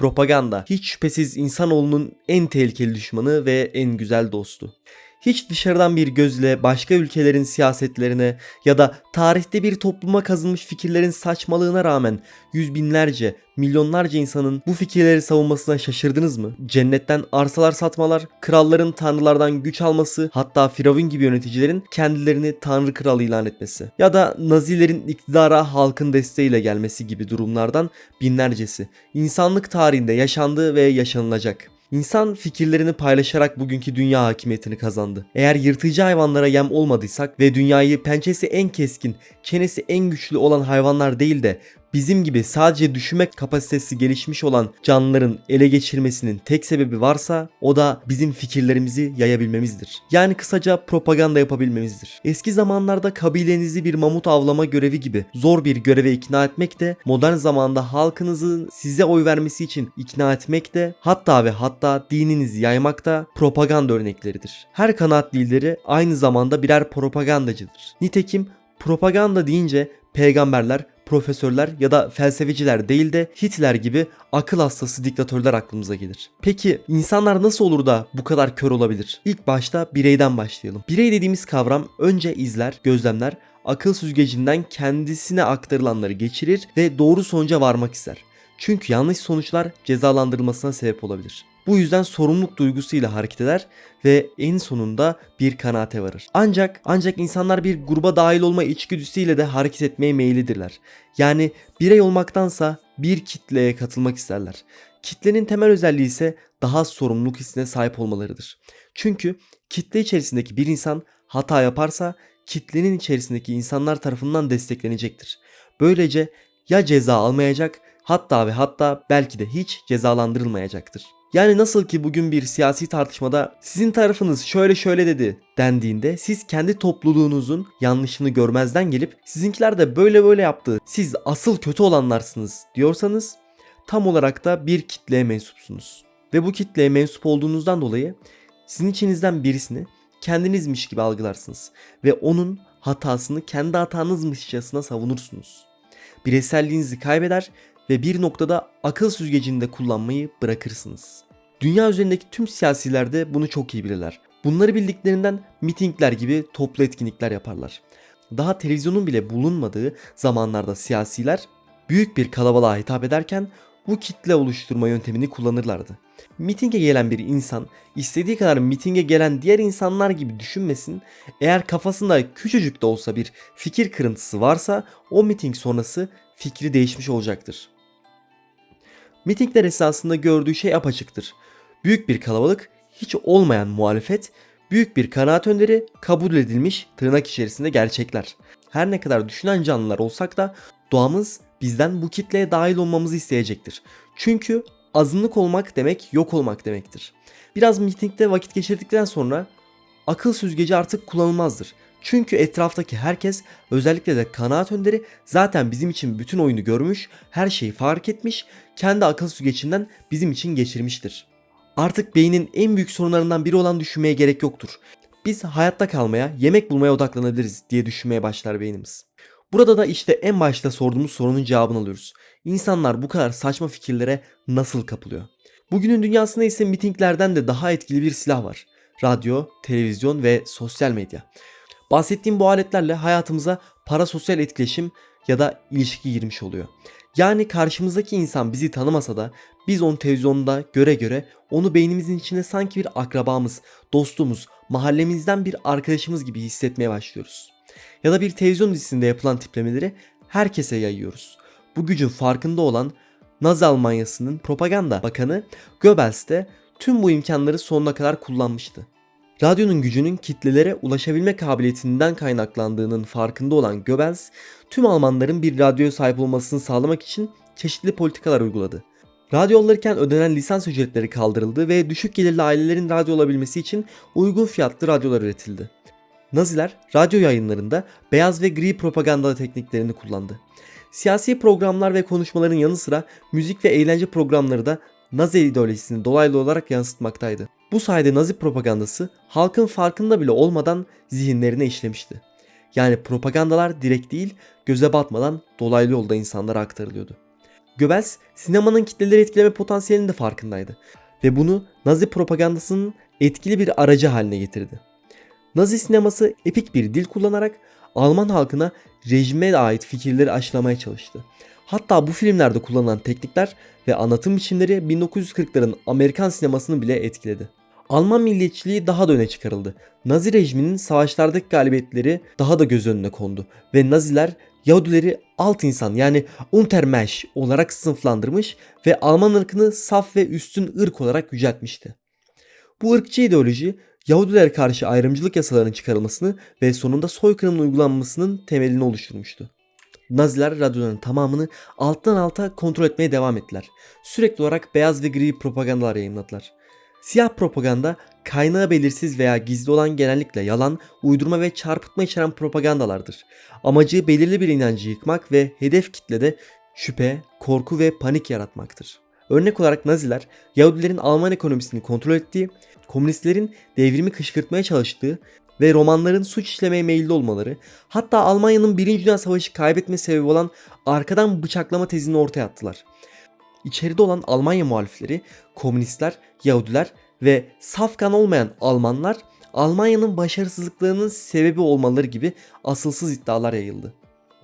Propaganda hiç şüphesiz insanoğlunun en tehlikeli düşmanı ve en güzel dostu. Hiç dışarıdan bir gözle başka ülkelerin siyasetlerine ya da tarihte bir topluma kazınmış fikirlerin saçmalığına rağmen yüz binlerce, milyonlarca insanın bu fikirleri savunmasına şaşırdınız mı? Cennetten arsalar satmalar, kralların tanrılardan güç alması, hatta Firavun gibi yöneticilerin kendilerini tanrı kral ilan etmesi ya da Nazilerin iktidara halkın desteğiyle gelmesi gibi durumlardan binlercesi insanlık tarihinde yaşandı ve yaşanılacak. İnsan fikirlerini paylaşarak bugünkü dünya hakimiyetini kazandı. Eğer yırtıcı hayvanlara yem olmadıysak ve dünyayı pençesi en keskin, çenesi en güçlü olan hayvanlar değil de bizim gibi sadece düşünmek kapasitesi gelişmiş olan canlıların ele geçirmesinin tek sebebi varsa o da bizim fikirlerimizi yayabilmemizdir. Yani kısaca propaganda yapabilmemizdir. Eski zamanlarda kabilenizi bir mamut avlama görevi gibi zor bir göreve ikna etmek de modern zamanda halkınızın size oy vermesi için ikna etmek de hatta ve hatta dininizi yaymak da propaganda örnekleridir. Her kanaat lideri aynı zamanda birer propagandacıdır. Nitekim propaganda deyince peygamberler, profesörler ya da felsefeciler değil de Hitler gibi akıl hastası diktatörler aklımıza gelir. Peki insanlar nasıl olur da bu kadar kör olabilir? İlk başta bireyden başlayalım. Birey dediğimiz kavram önce izler, gözlemler, akıl süzgecinden kendisine aktarılanları geçirir ve doğru sonuca varmak ister. Çünkü yanlış sonuçlar cezalandırılmasına sebep olabilir. Bu yüzden sorumluluk duygusuyla hareket eder ve en sonunda bir kanaate varır. Ancak ancak insanlar bir gruba dahil olma içgüdüsüyle de hareket etmeye meyillidirler. Yani birey olmaktansa bir kitleye katılmak isterler. Kitlenin temel özelliği ise daha sorumluluk hissine sahip olmalarıdır. Çünkü kitle içerisindeki bir insan hata yaparsa kitlenin içerisindeki insanlar tarafından desteklenecektir. Böylece ya ceza almayacak hatta ve hatta belki de hiç cezalandırılmayacaktır. Yani nasıl ki bugün bir siyasi tartışmada sizin tarafınız şöyle şöyle dedi dendiğinde siz kendi topluluğunuzun yanlışını görmezden gelip sizinkiler de böyle böyle yaptı siz asıl kötü olanlarsınız diyorsanız tam olarak da bir kitleye mensupsunuz. Ve bu kitleye mensup olduğunuzdan dolayı sizin içinizden birisini kendinizmiş gibi algılarsınız ve onun hatasını kendi hatanızmışçasına savunursunuz. Bireyselliğinizi kaybeder ve bir noktada akıl süzgecini de kullanmayı bırakırsınız. Dünya üzerindeki tüm siyasiler de bunu çok iyi bilirler. Bunları bildiklerinden mitingler gibi toplu etkinlikler yaparlar. Daha televizyonun bile bulunmadığı zamanlarda siyasiler büyük bir kalabalığa hitap ederken bu kitle oluşturma yöntemini kullanırlardı. Mitinge gelen bir insan istediği kadar mitinge gelen diğer insanlar gibi düşünmesin. Eğer kafasında küçücük de olsa bir fikir kırıntısı varsa o miting sonrası fikri değişmiş olacaktır. Mitingler esasında gördüğü şey apaçıktır. Büyük bir kalabalık, hiç olmayan muhalefet, büyük bir kanaat önderi kabul edilmiş tırnak içerisinde gerçekler. Her ne kadar düşünen canlılar olsak da doğamız bizden bu kitleye dahil olmamızı isteyecektir. Çünkü azınlık olmak demek yok olmak demektir. Biraz mitingde vakit geçirdikten sonra akıl süzgeci artık kullanılmazdır. Çünkü etraftaki herkes özellikle de kanaat önderi zaten bizim için bütün oyunu görmüş, her şeyi fark etmiş, kendi akıl süzgecinden bizim için geçirmiştir. Artık beynin en büyük sorunlarından biri olan düşünmeye gerek yoktur. Biz hayatta kalmaya, yemek bulmaya odaklanabiliriz diye düşünmeye başlar beynimiz. Burada da işte en başta sorduğumuz sorunun cevabını alıyoruz. İnsanlar bu kadar saçma fikirlere nasıl kapılıyor? Bugünün dünyasında ise mitinglerden de daha etkili bir silah var. Radyo, televizyon ve sosyal medya. Bahsettiğim bu aletlerle hayatımıza parasosyal etkileşim ya da ilişki girmiş oluyor. Yani karşımızdaki insan bizi tanımasa da biz onu televizyonda göre göre onu beynimizin içinde sanki bir akrabamız, dostumuz, mahallemizden bir arkadaşımız gibi hissetmeye başlıyoruz. Ya da bir televizyon dizisinde yapılan tiplemeleri herkese yayıyoruz. Bu gücün farkında olan Nazi Almanyası'nın propaganda bakanı Goebbels de tüm bu imkanları sonuna kadar kullanmıştı. Radyonun gücünün kitlelere ulaşabilme kabiliyetinden kaynaklandığının farkında olan Goebbels, tüm Almanların bir radyoya sahip olmasını sağlamak için çeşitli politikalar uyguladı. Radyo alırken ödenen lisans ücretleri kaldırıldı ve düşük gelirli ailelerin radyo olabilmesi için uygun fiyatlı radyolar üretildi. Naziler radyo yayınlarında beyaz ve gri propaganda tekniklerini kullandı. Siyasi programlar ve konuşmaların yanı sıra müzik ve eğlence programları da Nazi ideolojisini dolaylı olarak yansıtmaktaydı. Bu sayede Nazi propagandası halkın farkında bile olmadan zihinlerine işlemişti. Yani propagandalar direkt değil, göze batmadan dolaylı yolda insanlara aktarılıyordu. Goebbels sinemanın kitleleri etkileme potansiyelinin de farkındaydı ve bunu Nazi propagandasının etkili bir aracı haline getirdi. Nazi sineması epik bir dil kullanarak Alman halkına rejime ait fikirleri aşılamaya çalıştı. Hatta bu filmlerde kullanılan teknikler ve anlatım biçimleri 1940'ların Amerikan sinemasını bile etkiledi. Alman milliyetçiliği daha da öne çıkarıldı. Nazi rejiminin savaşlardaki galibiyetleri daha da göz önüne kondu ve Naziler Yahudileri alt insan yani Untermensch olarak sınıflandırmış ve Alman ırkını saf ve üstün ırk olarak yüceltmişti. Bu ırkçı ideoloji Yahudilere karşı ayrımcılık yasalarının çıkarılmasını ve sonunda soykırımın uygulanmasının temelini oluşturmuştu. Naziler radyoların tamamını alttan alta kontrol etmeye devam ettiler. Sürekli olarak beyaz ve gri propagandalar yayınladılar. Siyah propaganda kaynağı belirsiz veya gizli olan genellikle yalan, uydurma ve çarpıtma içeren propagandalardır. Amacı belirli bir inancı yıkmak ve hedef kitlede şüphe, korku ve panik yaratmaktır. Örnek olarak Naziler Yahudilerin Alman ekonomisini kontrol ettiği, komünistlerin devrimi kışkırtmaya çalıştığı ve romanların suç işlemeye meyilli olmaları, hatta Almanya'nın 1. Dünya Savaşı kaybetme sebebi olan arkadan bıçaklama tezini ortaya attılar. İçeride olan Almanya muhalifleri, komünistler, Yahudiler ve safkan olmayan Almanlar Almanya'nın başarısızlıklarının sebebi olmaları gibi asılsız iddialar yayıldı.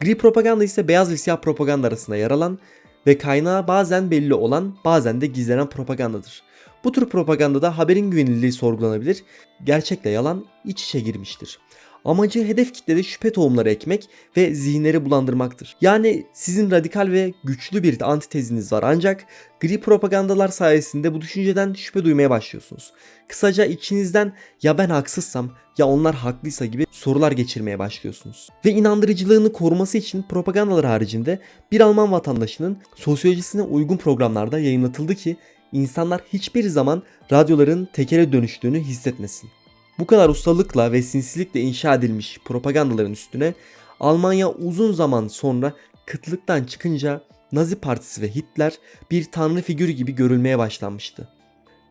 Gri propaganda ise beyaz ve siyah propaganda arasında yer alan ve kaynağı bazen belli olan bazen de gizlenen propagandadır. Bu tür propagandada haberin güvenilirliği sorgulanabilir, gerçekle yalan iç içe girmiştir. Amacı hedef kitlede şüphe tohumları ekmek ve zihinleri bulandırmaktır. Yani sizin radikal ve güçlü bir antiteziniz var ancak gri propagandalar sayesinde bu düşünceden şüphe duymaya başlıyorsunuz. Kısaca içinizden ya ben haksızsam ya onlar haklıysa gibi sorular geçirmeye başlıyorsunuz. Ve inandırıcılığını koruması için propagandalar haricinde bir Alman vatandaşının sosyolojisine uygun programlarda yayınlatıldı ki insanlar hiçbir zaman radyoların tekere dönüştüğünü hissetmesin. Bu kadar ustalıkla ve sinsilikle inşa edilmiş propagandaların üstüne Almanya uzun zaman sonra kıtlıktan çıkınca Nazi Partisi ve Hitler bir tanrı figürü gibi görülmeye başlanmıştı.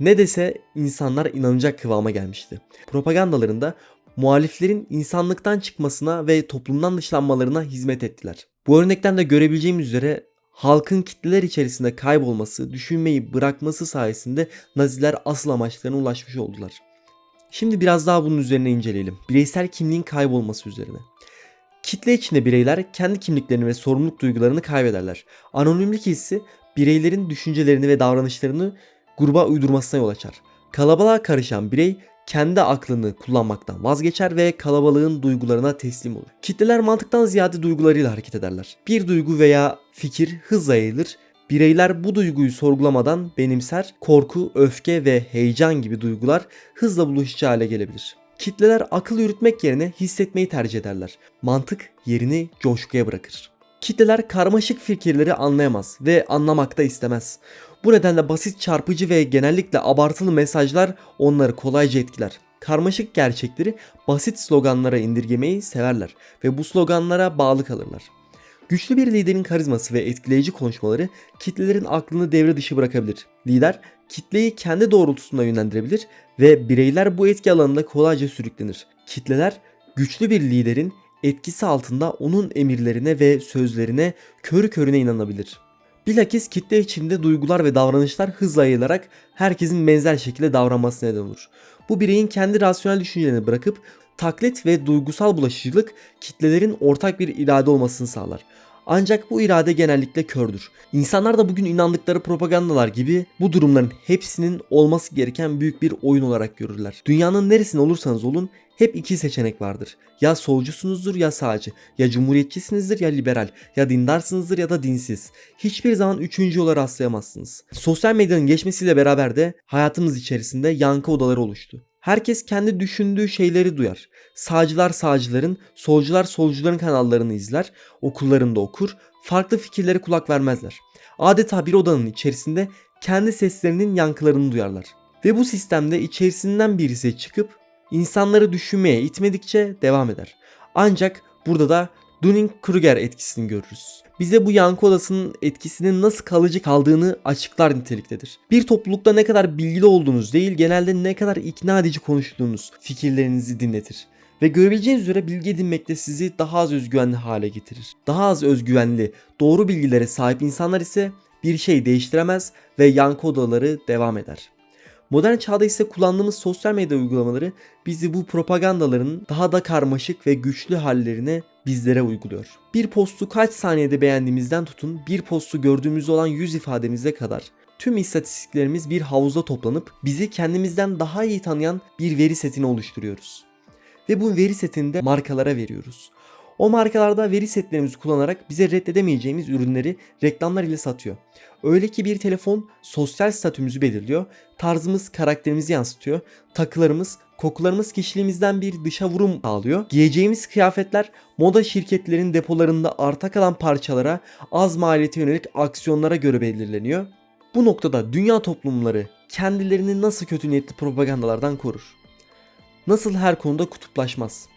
Ne dese insanlar inanacak kıvama gelmişti. Propagandalarında muhaliflerin insanlıktan çıkmasına ve toplumdan dışlanmalarına hizmet ettiler. Bu örnekten de görebileceğimiz üzere halkın kitleler içerisinde kaybolması, düşünmeyi bırakması sayesinde Naziler asıl amaçlarına ulaşmış oldular. Şimdi biraz daha bunun üzerine inceleyelim. Bireysel kimliğin kaybolması üzerine. Kitle içinde bireyler kendi kimliklerini ve sorumluluk duygularını kaybederler. Anonimlik hissi bireylerin düşüncelerini ve davranışlarını gruba uydurmasına yol açar. Kalabalığa karışan birey kendi aklını kullanmaktan vazgeçer ve kalabalığın duygularına teslim olur. Kitleler mantıktan ziyade duygularıyla hareket ederler. Bir duygu veya fikir hızla yayılır Bireyler bu duyguyu sorgulamadan benimser, korku, öfke ve heyecan gibi duygular hızla bulaşıcı hale gelebilir. Kitleler akıl yürütmek yerine hissetmeyi tercih ederler. Mantık yerini coşkuya bırakır. Kitleler karmaşık fikirleri anlayamaz ve anlamak da istemez. Bu nedenle basit, çarpıcı ve genellikle abartılı mesajlar onları kolayca etkiler. Karmaşık gerçekleri basit sloganlara indirgemeyi severler ve bu sloganlara bağlı kalırlar. Güçlü bir liderin karizması ve etkileyici konuşmaları kitlelerin aklını devre dışı bırakabilir. Lider kitleyi kendi doğrultusunda yönlendirebilir ve bireyler bu etki alanında kolayca sürüklenir. Kitleler güçlü bir liderin etkisi altında onun emirlerine ve sözlerine körü körüne inanabilir. Bilakis kitle içinde duygular ve davranışlar hızla yayılarak herkesin benzer şekilde davranmasına neden olur. Bu bireyin kendi rasyonel düşüncelerini bırakıp taklit ve duygusal bulaşıcılık kitlelerin ortak bir irade olmasını sağlar. Ancak bu irade genellikle kördür. İnsanlar da bugün inandıkları propagandalar gibi bu durumların hepsinin olması gereken büyük bir oyun olarak görürler. Dünyanın neresinde olursanız olun hep iki seçenek vardır. Ya solcusunuzdur ya sağcı, ya cumhuriyetçisinizdir ya liberal, ya dindarsınızdır ya da dinsiz. Hiçbir zaman üçüncü yola rastlayamazsınız. Sosyal medyanın geçmesiyle beraber de hayatımız içerisinde yankı odaları oluştu. Herkes kendi düşündüğü şeyleri duyar. Sağcılar sağcıların, solcular solcuların kanallarını izler, okullarında okur, farklı fikirlere kulak vermezler. Adeta bir odanın içerisinde kendi seslerinin yankılarını duyarlar. Ve bu sistemde içerisinden birisi çıkıp insanları düşünmeye itmedikçe devam eder. Ancak burada da Dunning-Kruger etkisini görürüz. Bize bu yankı odasının etkisinin nasıl kalıcı kaldığını açıklar niteliktedir. Bir toplulukta ne kadar bilgili olduğunuz değil, genelde ne kadar ikna edici konuştuğunuz fikirlerinizi dinletir. Ve görebileceğiniz üzere bilgi edinmekte sizi daha az özgüvenli hale getirir. Daha az özgüvenli, doğru bilgilere sahip insanlar ise bir şey değiştiremez ve yankı odaları devam eder. Modern çağda ise kullandığımız sosyal medya uygulamaları bizi bu propagandaların daha da karmaşık ve güçlü hallerine bizlere uyguluyor. Bir postu kaç saniyede beğendiğimizden tutun bir postu gördüğümüzde olan yüz ifademize kadar tüm istatistiklerimiz bir havuzda toplanıp bizi kendimizden daha iyi tanıyan bir veri setini oluşturuyoruz. Ve bu veri setini de markalara veriyoruz. O markalarda veri setlerimizi kullanarak bize reddedemeyeceğimiz ürünleri reklamlar ile satıyor. Öyle ki bir telefon sosyal statümüzü belirliyor, tarzımız karakterimizi yansıtıyor, takılarımız, kokularımız kişiliğimizden bir dışa vurum sağlıyor. Giyeceğimiz kıyafetler moda şirketlerin depolarında arta kalan parçalara, az maliyete yönelik aksiyonlara göre belirleniyor. Bu noktada dünya toplumları kendilerini nasıl kötü niyetli propagandalardan korur? Nasıl her konuda kutuplaşmaz?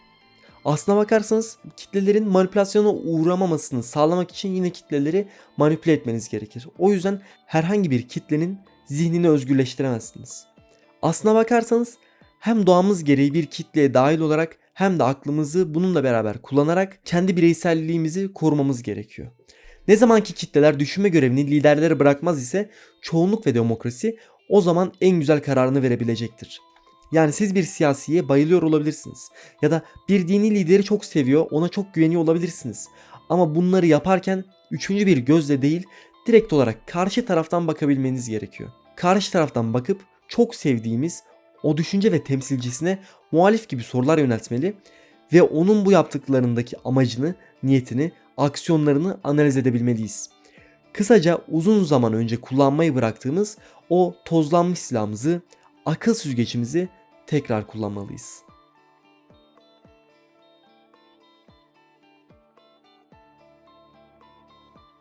Aslına bakarsanız kitlelerin manipülasyona uğramamasını sağlamak için yine kitleleri manipüle etmeniz gerekir. O yüzden herhangi bir kitlenin zihnini özgürleştiremezsiniz. Aslına bakarsanız hem doğamız gereği bir kitleye dahil olarak hem de aklımızı bununla beraber kullanarak kendi bireyselliğimizi korumamız gerekiyor. Ne zamanki kitleler düşünme görevini liderlere bırakmaz ise çoğunluk ve demokrasi o zaman en güzel kararını verebilecektir. Yani siz bir siyasiye bayılıyor olabilirsiniz. Ya da bir dini lideri çok seviyor, ona çok güveniyor olabilirsiniz. Ama bunları yaparken üçüncü bir gözle değil, direkt olarak karşı taraftan bakabilmeniz gerekiyor. Karşı taraftan bakıp çok sevdiğimiz o düşünce ve temsilcisine muhalif gibi sorular yöneltmeli ve onun bu yaptıklarındaki amacını, niyetini, aksiyonlarını analiz edebilmeliyiz. Kısaca uzun zaman önce kullanmayı bıraktığımız o tozlanmış silahımızı, akıl süzgecimizi tekrar kullanmalıyız.